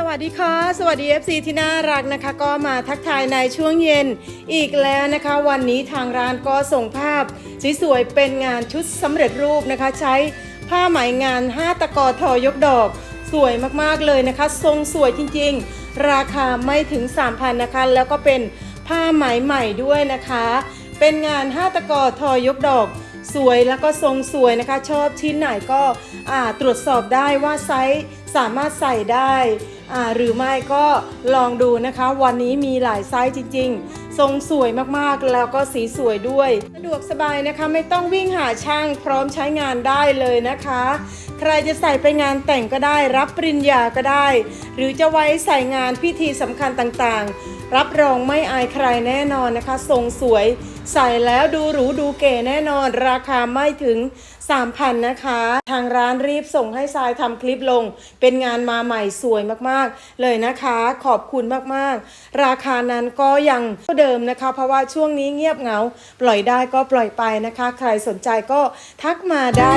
สวัสดีค่ะ สวัสดี FC ที่น่ารักนะคะ ก็มาทักทายในช่วงเย็นอีกแล้วนะคะ วันนี้ทางร้านก็ส่งภาพสวยๆเป็นงานชุดสำเร็จรูปนะคะ ใช้ผ้าไหมงาน 5 ตะกอทอยกดอก สวยมากๆเลยนะคะ ทรงสวยจริงๆ ราคาไม่ถึง 3,000นะคะ แล้วก็เป็นผ้าไหมใหม่ด้วยนะคะ เป็นงาน5ตะกอทอยกดอก สวยแล้วก็ทรงสวยนะคะ ชอบชิ้นไหนก็ตรวจสอบได้ว่าไซส์สามารถใส่ได้อ่าหรือไม่ก็ลองดูนะคะ วันนี้มีหลายไซส์จริง ๆ ทรงสวยมากๆแล้วก็สีสวยด้วย สะดวกสบายนะคะไม่ต้องวิ่งหาช่างพร้อมใช้งานได้เลยนะคะ ใครจะใส่ไปงานแต่งก็ได้ รับปริญญาก็ได้ หรือจะไว้ใส่งานพิธีสำคัญต่างๆ รับรองไม่อายใครแน่นอนนะคะ ทรงสวยใส่แล้วดูหรูดูเก๋แน่นอน ราคาไม่ถึง 3,000 นะคะ ทางร้านรีบส่งให้ทรายทำคลิปลง เป็นงานมาใหม่สวยมากๆ เลยนะคะ ขอบคุณมากๆ ราคานั้นก็ยังเท่าเดิมนะคะ เพราะว่าช่วงนี้เงียบเหงา ปล่อยได้ก็ปล่อยไปนะคะ ใครสนใจก็ทักมาได้